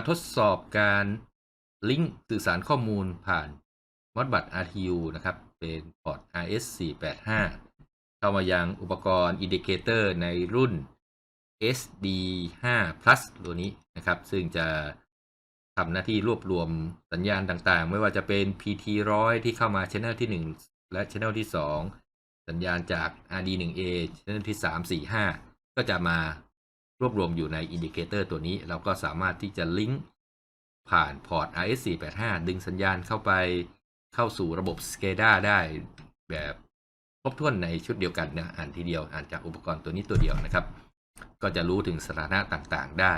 มาทดสอบการลิงก์สื่อสารข้อมูลผ่านมอดบัต RTU นะครับ เป็นพอร์ต RS485 เข้ามายังอุปกรณ์อินดิเคเตอร์ในรุ่น SD5 Plus ตัวนี้นะครับ ซึ่งจะทำหน้าที่รวบรวมสัญญาณต่างๆ ไม่ว่าจะเป็น PT100 ที่เข้ามา Channel ที่ 1 และ Channel ที่ 2 สัญญาณจาก RD1A Channel ที่ 3 4 5 ก็จะมา รวบรวมอยู่ในอินดิเคเตอร์ตัวนี้ เราก็สามารถที่จะลิงก์ผ่านพอร์ต RS485 ดึงสัญญาณเข้าไปเข้าสู่ระบบ SCADA ได้แบบครบถ้วนในชุดเดียวกันนะอ่านทีเดียวอ่านจากอุปกรณ์ตัวนี้ตัวเดียวนะครับ ก็จะรู้ถึงสถานะต่างๆ ได้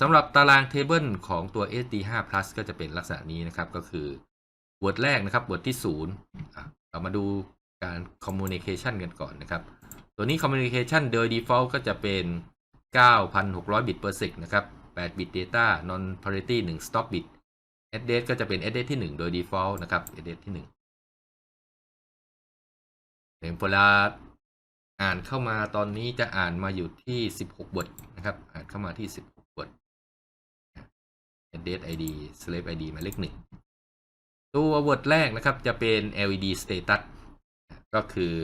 สำหรับตารางเทเบิลของตัว SD5 Plus ก็จะเป็นลักษณะนี้นะครับ ก็คือ word แรกนะครับ word ที่ 0 เรามาดูการ communication กันก่อนนะครับ ตัวนี้ Communication โดย Default ก็จะเป็น 9,600 บิต per sec นะครับ 8 bit data non parity 1 stop bit address ก็จะเป็น address ที่ 1 โดย default นะครับ address ที่1เห็นเวลาอ่านเข้ามาตอนนี้จะอ่านมาอยู่ที่ 16 บทนะครับ อ่านเข้ามาที่ 16 บท address id slave id มาเลขหนึ่งตัว word แรกนะครับจะเป็น led status ก็คือ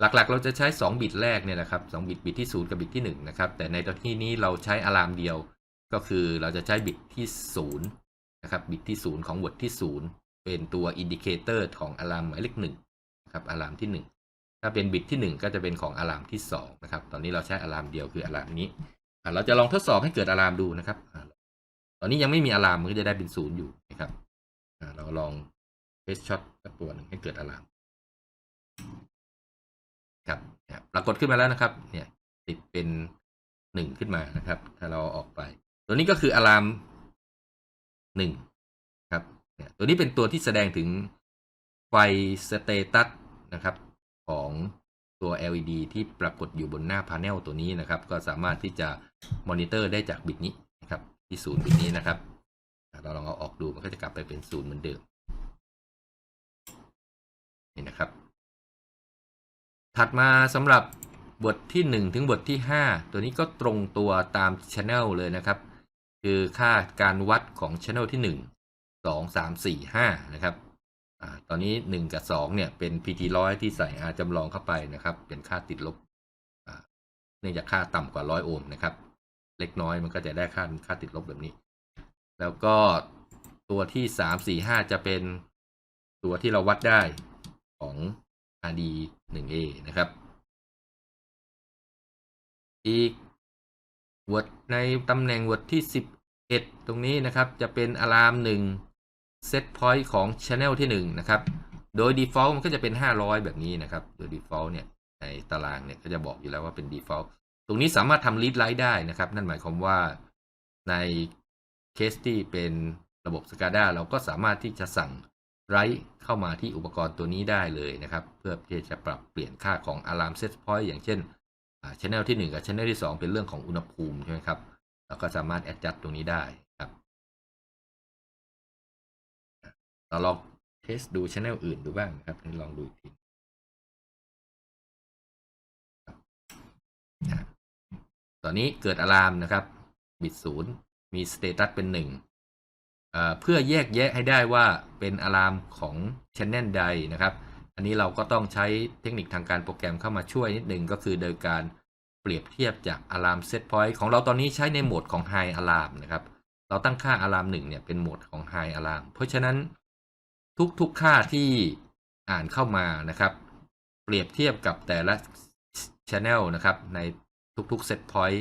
หลักๆ เราจะใช้ 2 บิตแรกเนี่ยนะครับ2บิตบิตที่ 0 กับบิตที่ 1 นะครับ แต่ในตอนที่นี้เราใช้อะลามเดียว ก็คือเราจะใช้บิตที่ 0 นะครับ บิตที่ 0 ของ word ที่ 0 เป็นตัวอินดิเคเตอร์ของอะลามหมายเลข1นะครับอะลามที่ 1 ถ้าเป็นบิตที่ 1 ก็จะเป็นของอะลามที่2นะครับ ตอนนี้เราใช้อะลามเดียวคืออะลามนี้ เราจะลองทดสอบให้เกิดอะลามดูนะครับ ตอนนี้ยังไม่มีอะลามมันก็จะได้เป็น 0 อยู่นะครับ เราลองเทสช็อตสักตัวหนึ่งให้เกิดอะลาม ปรากฏขึ้นมาแล้วนะครับ เนี่ยติดเป็นหนึ่งขึ้นมานะครับ ถ้าเราออกไป ตัวนี้ก็คืออะลามหนึ่งครับเนี่ยตัวนี้เป็นตัวที่แสดงถึงไฟสเตตัสนะครับของตัว LED ที่ปรากฏอยู่บนหน้าพาเนลตัวนี้นะครับ ก็สามารถที่จะมอนิเตอร์ได้จากบิตนี้นะครับ ที่ศูนย์บิตนี้นะครับ เราลองเอาออกดูมันก็จะกลับไปเป็นศูนย์เหมือนเดิมนี่นะครับ ถัดมาสำหรับบทที่ 1 ถึงบทที่ 5 ตัวนี้ก็ตรงตัวตาม Channel เลยนะครับ คือค่าการวัดของ Channel ที่ 1 2 3 4 5 นะครับอตอนนี้ 1 กับ 2 เนี่ย เป็น PT ร้อยที่ใส่ R จำลองเข้าไปนะครับ เป็นค่าติดลบเนื่องจากค่าต่ำกว่า 100 โอห์มนะครับ เล็กน้อยมันก็จะได้ค่าค่าติดลบแบบนี้ แล้วก็ตัวที่ 3 4 5 จะเป็นตัวที่เราวัดได้ของ RD 1A นะครับ อีก word ในตำแหน่ง word ที่ 11 ตรงนี้นะครับจะเป็น alarm 1 set point ของ channel ที่ 1 นะครับ โดย default มันก็จะเป็น 500 แบบนี้นะครับ โดย default เนี่ยในตารางเนี่ยก็จะบอกอยู่แล้วว่าเป็น default ตรงนี้สามารถทำ read write ได้นะครับ นั่นหมายความว่าในเคสที่เป็นระบบ SCADA เราก็สามารถที่จะสั่ง ไรเข้ามาที่อุปกรณ์ตัวนี้ได้เลยนะครับ เพื่อที่จะปรับเปลี่ยนค่าของ Alarm Set Point อย่างเช่นช anel ที่ 1 กับช anel ที่ 2 เป็นเรื่องของอุณหภูมิใช่ไหมครับเราก็สามารถ adjust ตรงนี้ได้ครับเราลองเทสดูช anel อื่นดูบ้างครับลองดูอีกทีตอนนี้เกิดอะลามนะครับ บิตศูนย์มีสเตตัสเป็นหนึ่ง เพื่อแยกแยะให้ได้ว่าเป็นอะลามของช anel ใดนะครับ อันนี้เราก็ต้องใช้เทคนิคทางการโปรแกรมเข้ามาช่วยนิดหนึ่งก็คือโดยการเปรียบเทียบจาก Alarm Set Point ของเราตอนนี้ใช้ในโหมดของ High Alarm นะครับ เราตั้งค่า Alarm 1เนี่ยเป็นโหมดของ High Alarm เพราะฉะนั้นทุกๆค่าที่อ่านเข้ามานะครับ เปรียบเทียบกับแต่ละ Channel นะครับในทุกๆ Set Point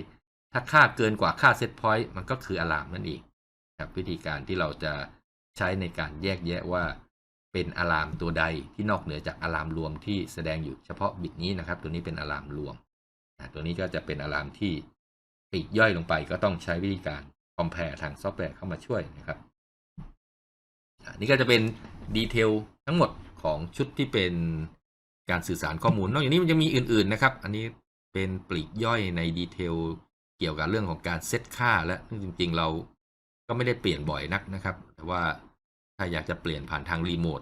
ถ้าค่าเกินกว่าค่า Set Point มันก็คือ Alarm นั่นเอง ครับวิธีการที่เราจะใช้ในการแยกแยะว่าเป็นอะลามตัวใดที่นอกเหนือจากอะลามรวมที่แสดงอยู่เฉพาะบิตนี้นะครับ ตัวนี้เป็นอะลามรวมตัวนี้ก็จะเป็นอะลามที่ปลีกย่อยลงไปก็ต้องใช้วิธีการ compare ทางซอฟต์แวร์เข้ามาช่วยนะครับนนี้ก็จะเป็นดีเทลทั้งหมดของชุดที่เป็นการสื่อสารข้อมูล นอกจากนี้มันจะมีอื่น ๆนะครับ อันนี้เป็นปลีกย่อยในดีเทลเกี่ยวกับเรื่องของการเซตค่าและซึ่งจริงๆเรา ก็ไม่ได้เปลี่ยนบ่อยนักนะครับ แต่ว่าถ้าอยากจะเปลี่ยนผ่านทางรีโมท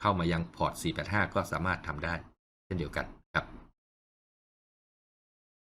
เข้ามายังพอร์ต 485 ก็สามารถทำได้เช่นเดียวกันครับ